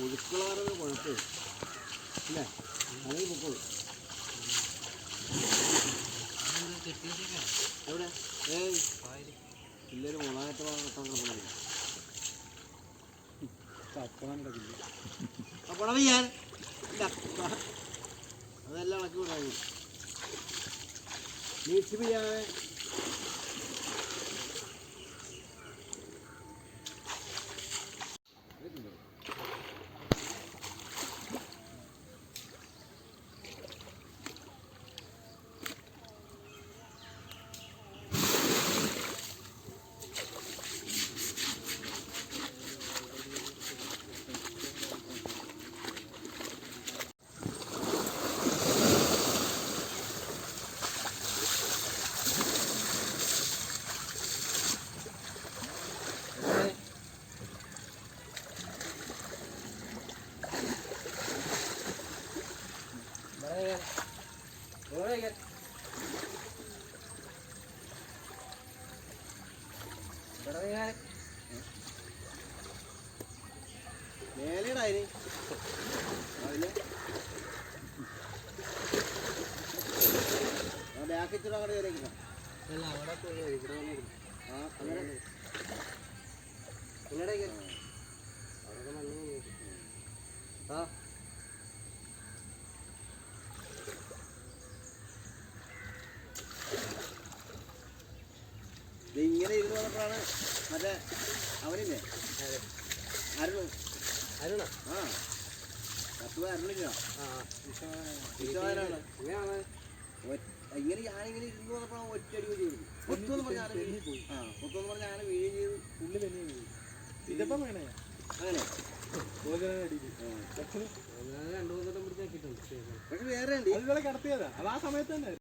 പുഴുക്കളാറൊരു കുഴപ്പമില്ല അല്ലേ? അതിൽ പൊക്കോളൂ എവിടെ? ഏയ്. പിള്ളേര് മുളകായിട്ട് കത്താൻ കിടക്കുന്നു അപ്പോൾ ഞാൻ. അതെല്ലാം ഇളക്കി വിടായി നീച്ച് ചെയ്യാതെ മേലെടാ അതിന് അതിൽ ആ ബാക്കിൽ അവിടെ അങ്ങോട്ട് കയറിയിരിക്കണം ആ അങ്ങനെ ആ ഇത് ഇങ്ങനെ ഇരുന്ന് വന്നപ്പോഴാണ് മറ്റേ അവനില്ലേ? അരുണ്. അരുണ? ആ. പത്ത് അരുണില്ല ഇങ്ങനെ ഞാനിങ്ങനെ ഇരുന്ന് വന്നപ്പോഴാണ് ഒറ്റയടി ചെയ്തു പൊത്തെന്ന് പറഞ്ഞാൽ ഞാൻ വീഴും. ആ പൊത്തെന്ന് പറഞ്ഞാൽ ഞാൻ വീഴുകയും ചെയ്തു. പുള്ളി തന്നെ ഇതിപ്പം വേണേ അങ്ങനെ. രണ്ടു മൂന്നെണ്ണം പിടിച്ചാക്കിയിട്ടുണ്ട് പക്ഷെ വേറെ ഉണ്ട് കിടത്തിയതാ. അത് ആ സമയത്ത് തന്നെ.